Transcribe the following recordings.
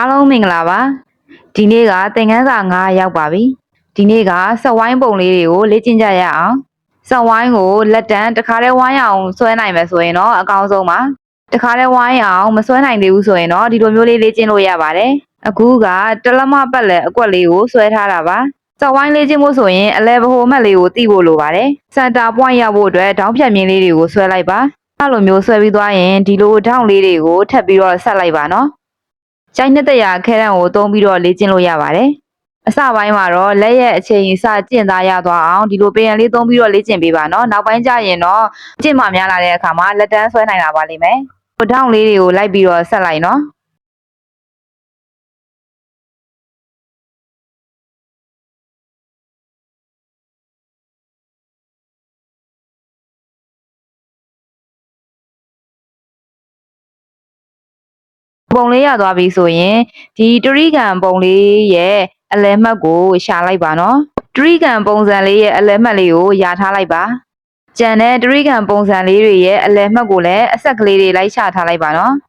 အားလုံးမင်္ဂလာပါဒီနေ့ကသင်ခန်းစာ9ရောက်ပါပြီဒီနေ့ကစက်ဝိုင်းပုံလေးတွေကိုလေ့ကျင့်ကြရအောင်စက်ဝိုင်းကိုလက်တန်းတစ်ခါတည်းဝိုင်းအောင်ဆွဲနိုင်မယ်ဆိုရင်တော့အကောင်းဆုံးပါတစ်ခါတည်းဝိုင်းအောင်မဆွဲနိုင်သေးဘူးဆိုရင်တော့ဒီလိုမျိုးလေးလေ့ကျင့်လို့ရပါတယ်အခုကတလက်မပတ်လက်အကွက်လေးကိုဆွဲထားတာပါစက်ဝိုင်းလေ့ကျင့်ဖို့ဆိုရင်အလဲဗဟိုမှတ်လေးကိုတိဖို့လိုပါတယ်စင်တာပွိုင်းရောက်ဖို့အတွက်ဒေါင်းဖြတ်မြင်းလေးတွေကိုဆွဲလိုက်ပါအဲ့လိုမျိုးဆွဲပြီးသွားရင်ဒီလိုဒေါင်းလေးတွေကိုထပ်ပြီးတော့ဆက်လိုက်ပါနော် ကျိုင်းနှစ်တရာခဲတံကိုသုံးပြီးတော့လေ့ကျင့်လို့ရပါတယ်။အစပိုင်းမှာတော့လက်ရဲ့အချိန်စကျင့်သားရသွားအောင်ဒီလိုပင်ရန်လေးသုံးပြီးတော့လေ့ကျင့်ပေးပါနော်။နောက်ပိုင်းကျရင်တော့ကျင့်မှများလာတဲ့အခါမှာလက်တန်းဆွဲနိုင်တာပါလိမ့်မယ်။ဟိုထောင့်လေးတွေကိုလိုက်ပြီးတော့ဆက်လိုက်နော်။ ပုံလေးရသွားပြီဆိုရင်ဒီတရိကန်ပုံလေးရဲ့အလယ်မှတ်ကိုရှာလိုက်ပါနော်။တရိကန်ပုံစံလေးရဲ့အလယ်မှတ်လေးကိုယာထားလိုက်ပါ။ကြံတဲ့တရိကန်ပုံစံလေးတွေရဲ့အလယ်မှတ်ကိုလည်းအဆက်ကလေးတွေလိုက်ချထားလိုက်ပါနော်။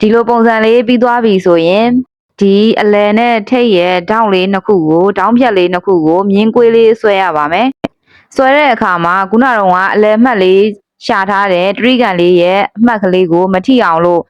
ဒီလိုပုံစံလေးပြီးသွားပြီဆိုရင်ဒီအလယ်နဲ့ထိတ်ရဲ့တောင်းလေးနှစ်ခုကိုတောင်းဖြတ်လေးနှစ်ခုကိုမြင်းကွေးလေးဆွဲရပါမယ်။ဆွဲတဲ့အခါမှာခုနကတော့ကအလယ်မှတ်လေး ရှာထားတဲ့တရိကန်လေးရဲ့အမှတ်ကလေးကိုမထိအောင်လို့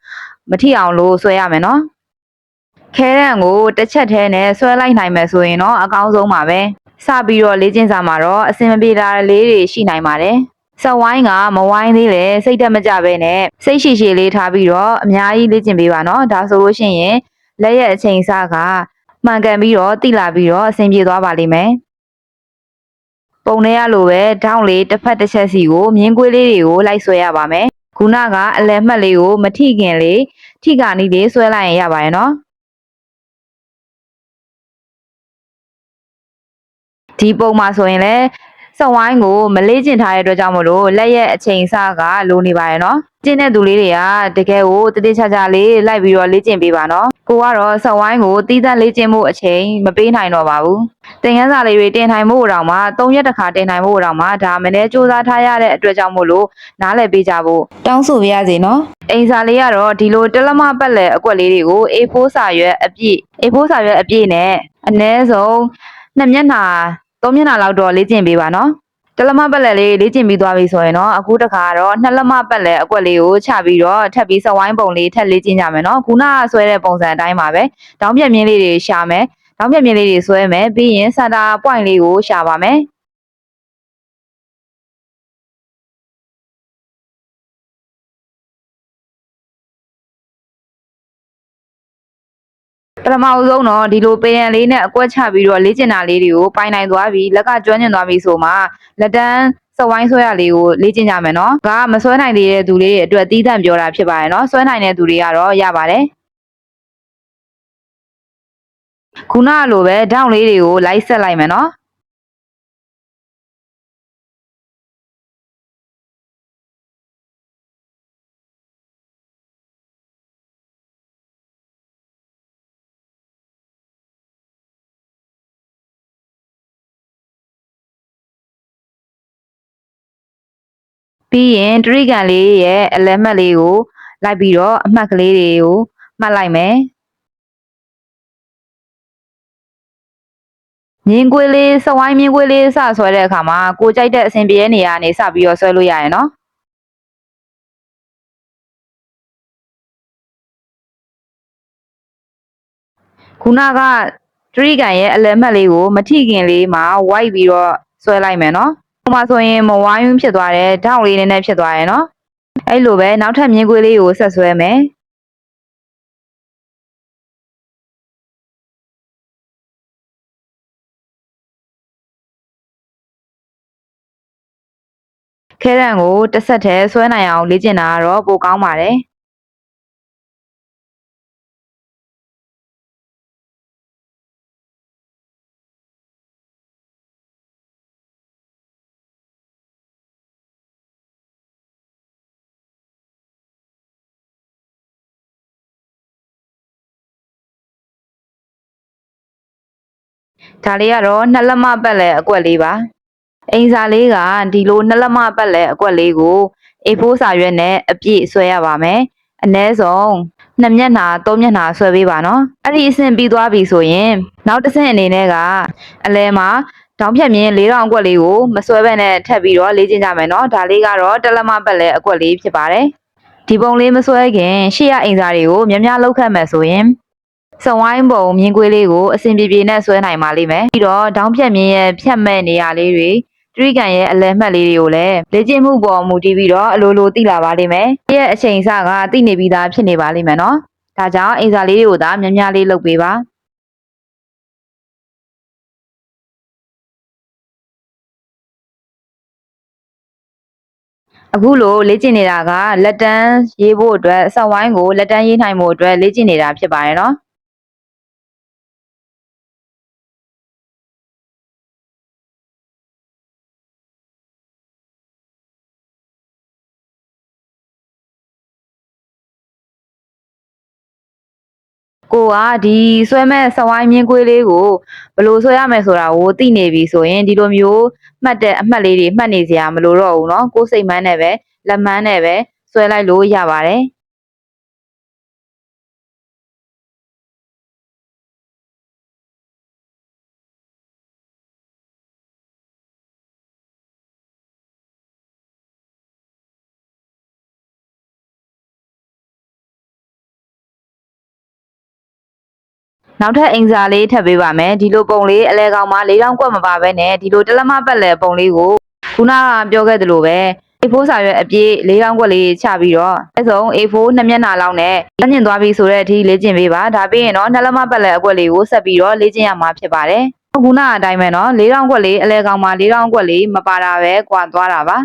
မထိအောင်လို့ဆွဲရမယ်နော်။ခဲရန်ကိုတစ်ချက်တည်းနဲ့ဆွဲလိုက်နိုင်မယ်ဆိုရင်တော့အကောင်းဆုံးပါပဲ။စပြီးတော့လေ့ကျင့်စာမှာတော့အစင်မပြေတာလေးတွေရှိနိုင်ပါတယ်။ဆက်ဝိုင်းကမဝိုင်းသေးလေစိတ်တက်မကြပဲနဲ့စိတ်ရှိရှိလေးထားပြီးတော့အများကြီးလေ့ကျင့်ပေးပါနော်။ဒါဆိုလို့ရှိရင်လက်ရဲ့အချိန်စကမှန်ကန်ပြီးတော့တိလာပြီးတော့အဆင်ပြေသွားပါလိမ့်မယ်။ ပုံထဲရလိုပဲဒေါင်းလေးတစ်ဖက်တစ်ချက်စီကိုမြင်းကွေးလေးတွေကိုလိုက်ဆွဲရပါမယ်။ခုနကအလယ်မှတ်လေးကိုမထိခင်လေးထိကနီးလေးဆွဲလိုက်ရင်ရပါရဲ့နော်။ဒီပုံမှာဆိုရင်လည်း စက်ဝိုင်းကိုမလေးကျင်ထားတဲ့အတွက်ကြောင့်မလို့လက်ရဲ့အချိန်စကလိုနေပါရဲ့နော်။ကျင့်တဲ့သူလေးတွေကတကယ်ကိုတတိချာချာလေးလိုက်ပြီးတော့လေ့ကျင့်ပေးပါနော်။ကိုကတော့စက်ဝိုင်းကိုတီးသန့်လေ့ကျင့်မှုအချိန်မပေးနိုင်တော့ပါဘူး။သင်ခန်းစာလေးတွေတင်နိုင်ဖို့တောင်မှ၃ရက်တစ်ခါတင်နိုင်ဖို့တောင်မှဒါမနေ့စူးစမ်းထားရတဲ့အတွက်ကြောင့်မို့လို့နားလည်ပေးကြဖို့တောင်းဆိုပါရစေနော်။အိမ်စာလေးကတော့ဒီလိုတလက်မပတ်လက်အကွက်လေးတွေကို A4 စာရွက်အပြည့် A4 စာရွက်အပြည့်နဲ့အနည်းဆုံးနှစ်မျက်နှာ သုံးမျက်နှာလောက်တော့လေ့ကျင့်ပေးပါနော်။တလက်မပတ်လက်လေးလေ့ကျင့်ပြီးသွားပြီဆိုရင်တော့အခုတစ်ခါတော့နှစ်လက်မပတ်လက်အကွက်လေးကိုချပြီးတော့ထပ်ပြီးစဝိုင်းပုံလေးထပ်လေ့ကျင့်ကြမယ်နော်။ခုနကဆွဲတဲ့ပုံစံအတိုင်းပါပဲ။တောင်းပြက်မြင်းလေးတွေရှာမယ်။တောင်းပြက်မြင်းလေးတွေဆွဲမယ်ပြီးရင်စတာ point လေးကိုရှာပါမယ်။ ပထမအဆုံးတော့ဒီလိုပင်ရန်လေးနဲ့အကွက်ချပြီးတော့လေ့ကျင့်တာလေးတွေကိုပိုင်နိုင်သွားပြီလက်ကကျွမ်းကျင်သွားပြီဆိုမှလက်တန်းစဝိုင်းဆွဲရလေးကိုလေ့ကျင့်ကြမယ်နော်။ဒါကမဆွဲနိုင်သေးတဲ့သူလေးတွေအတွက်တီးသန့်ပြောတာဖြစ်ပါတယ်နော်။ဆွဲနိုင်တဲ့သူတွေကတော့ရပါတယ်။ခုနကလိုပဲဒေါင်းလေးတွေကိုလိုက်ဆက်လိုက်မယ်နော်။ ပြီးရင်တရိကန်လေးရဲ့အလက်မှတ်လေးကိုလိုက်ပြီးတော့အမှတ်ကလေးတွေကိုမှတ်လိုက်မယ်မြင်းကွေးလေးစဝိုင်းမြင်းကွေးလေးစဆွဲတဲ့အခါမှာကိုကြိုက်တဲ့အဆင်ပြေတဲ့နေရာကနေစပြီးတော့ဆွဲလို့ရရယ်နော်ခုနကတရိကန်ရဲ့အလက်မှတ်လေးကိုမထိခင်လေးမှာဝိုက်ပြီးတော့ဆွဲလိုက်မယ်နော်ဟို မှာဆိုရင်မဝိုင်းဖြစ်သွားတယ်ဓာတ်လေးနည်းနည်းဖြစ်သွားရယ်နော်အဲ့လိုပဲနောက်ထပ်မြင်းကွေးလေးကိုဆက်ဆွဲမယ်ခဲရန်ကိုတစ်ဆက်တည်းဆွဲနိုင်အောင်လေ့ကျင့်တာကတော့ပိုကောင်းပါတယ် ဒါလေးကတော့နှစ်လက်မပတ်လဲအကွက်လေးပါအိမ်စာလေးကဒီလိုနှစ်လက်မပတ်လဲအကွက်လေးကို A4 စာရွက်နဲ့အပြည့်ဆွဲရပါမယ်အနည်းဆုံးနှစ်မျက်နှာသုံးမျက်နှာဆွဲပေးပါနော်အဲ့ဒီအဆင့်ပြီးသွားပြီဆိုရင်နောက်တစ်ဆင့်အနေနဲ့ကအလဲမှာတောင်ဖြတ်မြင်း၄000အကွက်လေးကိုမဆွဲဘဲနဲ့ထပ်ပြီးတော့လေ့ကျင့်ကြမယ်နော်ဒါလေးကတော့တလက်မပတ်လဲအကွက်လေးဖြစ်ပါတယ်ဒီပုံလေးမဆွဲခင်ရှေ့ရအိမ်စာတွေကိုများများလောက်ခတ်မယ်ဆိုရင် စဝိုင်းပုံမြင်းကွေးလေးကိုအစဉ်ပြေပြေနဲ့ဆွဲနိုင်ပါလိမ့်မယ်ပြီးတော့တောင်ဖြတ်မြင်းရဲ့ဖြတ်မဲ့နေရာလေးတွေတရိကန်ရဲ့အလဲမှတ်လေးတွေကိုလည်းလေ့ကျင့်မှုပေါ်မူတည်ပြီးတော့အလိုလိုသိလာပါလိမ့်မယ်။ဒီရဲ့အချိန်အစကသိနေပြီးသားဖြစ်နေပါလိမ့်မယ်နော်။ဒါကြောင့်အိမ်စာလေးတွေကိုသာများများလေးလုပ်ပေးပါ။အခုလိုလေ့ကျင့်နေတာကလက်တန်းရေးဖို့အတွက်အဆက်ဝိုင်းကိုလက်တန်းရေးနိုင်ဖို့အတွက်လေ့ကျင့်နေတာဖြစ်ပါတယ်နော်။ ကိုကဒီဆွဲမဲ့စဝိုင်းမြင်းကွေးလေးကိုဘယ်လိုဆွဲရမယ်ဆိုတာကိုသိနေပြီဆိုရင်ဒီလိုမျိုးမှတ်တဲ့အမှတ်လေးတွေမှတ်နေစရာမလိုတော့ဘူးเนาะကိုယ်စိတ်မှန်းနဲ့ပဲလက်မှန်းနဲ့ပဲဆွဲလိုက်လို့ရပါတယ် နောက်ထပ်အင်္စာလေးထပ်ပေးပါမယ်ဒီလိုပုံလေးအလဲကောင်မှာ၄000ကွက်မပါဘဲနဲ့ဒီလိုတလက်မပတ်လဲပုံလေးကိုခုနကပြောခဲ့သလိုပဲ A4 စာရွက်အပြည့်၄000ကွက်လေးချပြီးတော့အစုံ A4 နှစ်မျက်နှာလောက်နဲ့လက်ညင်သွားပြီးဆိုတဲ့အထိလေ့ကျင့်ပေးပါဒါပြီးရင်တော့နှစ်လက်မပတ်လဲအကွက်လေးကိုဆက်ပြီးတော့လေ့ကျင့်ရမှာဖြစ်ပါတယ်ခုနကအတိုင်းပဲเนาะ၄000ကွက်လေးအလဲကောင်မှာ၄000ကွက်လေးမပါတာပဲကွာသွားတာပါ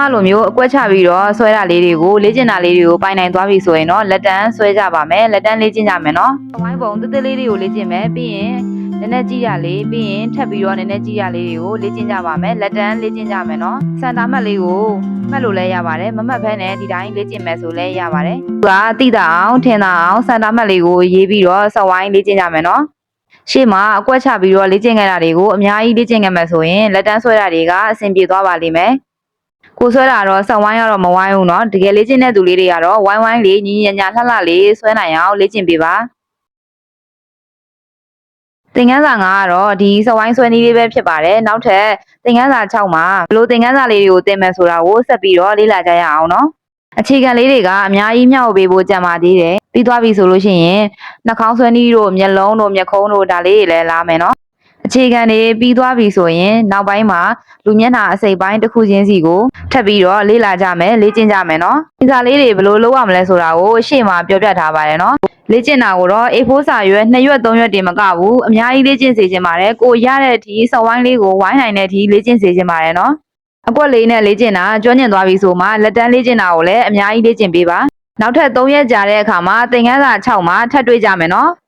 ခုနလိုမျိုးအကွက်ချပြီးတော့ဆွဲတာလေးတွေကိုလေ့ကျင့်တာလေးတွေကိုပိုင်နိုင်သွားပြီဆိုရင်တော့လက်တန်းဆွဲကြပါမယ်လက်တန်းလေ့ကျင့်ကြမယ်နော်ဝိုင်းပုံတစ်တစ်လေးတွေကိုလေ့ကျင့်မယ်ပြီးရင်နည်းနည်းကြည့်ရလေးပြီးရင်ထပ်ပြီးတော့နည်းနည်းကြည့်ရလေးတွေကိုလေ့ကျင့်ကြပါမယ်လက်တန်းလေ့ကျင့်ကြမယ်နော်စန်တာမှတ်လေးကိုမှတ်လို့လည်းရပါတယ်မမှတ်ဘဲနဲ့ဒီတိုင်းလေ့ကျင့်မယ်ဆိုလည်းရပါတယ်သူကတိတာအောင်ထင်တာအောင်စန်တာမှတ်လေးကိုရေးပြီးတော့စဝိုင်းလေ့ကျင့်ကြမယ်နော်ရှေ့မှာအကွက်ချပြီးတော့လေ့ကျင့်ခဲ့တာတွေကိုအများကြီးလေ့ကျင့်ခဲ့မယ်ဆိုရင်လက်တန်းဆွဲတာတွေကအဆင်ပြေသွားပါလိမ့်မယ် ကိုဆွဲတာတော့ဆက်ဝိုင်းရတော့မဝိုင်းဘူးเนาะတကယ်လေ့ကျင့်တဲ့သူလေးတွေကတော့ဝိုင်းဝိုင်းလေးညီညီညာညာလှလှလေးဆွဲနိုင်အောင်လေ့ကျင့်ပေးပါသင်ခန်းစာ9ကတော့ဒီစဝိုင်းဆွဲနည်းလေးပဲဖြစ်ပါတယ်နောက်ထပ်သင်ခန်းစာ6မှာဘယ်လိုသင်ခန်းစာလေးတွေကိုသင်မယ်ဆိုတာကိုဆက်ပြီးတော့လေ့လာကြရအောင်เนาะအခြေခံလေးတွေကအများကြီးမျှဝေပေးဖို့ကြံပါသေးတယ်ပြီးသွားပြီဆိုလို့ရှိရင်နှာခေါင်းဆွဲနည်းတို့မျက်လုံးတို့မျက်ခုံးတို့ဒါလေးတွေလည်းလာမယ်เนาะ အခြေခံတွေပြီးသွားပြီဆိုရင်နောက်ပိုင်းမှာလူမျက်နှာအစိပ်ပိုင်းတစ်ခုချင်းစီကိုထပ်ပြီးတော့လေ့လာကြမယ်လေ့ကျင့်ကြမယ်နော်။ဒီစာလေးတွေဘယ်လိုလုပ်ရမလဲဆိုတာကိုရှေ့မှာပြောပြထားပါတယ်နော်။လေ့ကျင့်တာကိုတော့ A4 စာရွက်2ရွက်3ရွက်တင်မကဘူးအများကြီးလေ့ကျင့်စေချင်ပါတယ်။ကိုရတဲ့အထိစဝိုင်းလေးကိုဝိုင်းနိုင်တဲ့အထိလေ့ကျင့်စေချင်ပါတယ်နော်။အကွက်လေးနဲ့လေ့ကျင့်တာကျွမ်းကျင်သွားပြီဆိုမှလက်တန်းလေ့ကျင့်တာကိုလည်းအများကြီးလေ့ကျင့်ပေးပါ။နောက်ထပ်3ရက်ကြာတဲ့အခါမှာသင်ခန်းစာ6မှာထပ်တွေ့ကြမယ်နော်။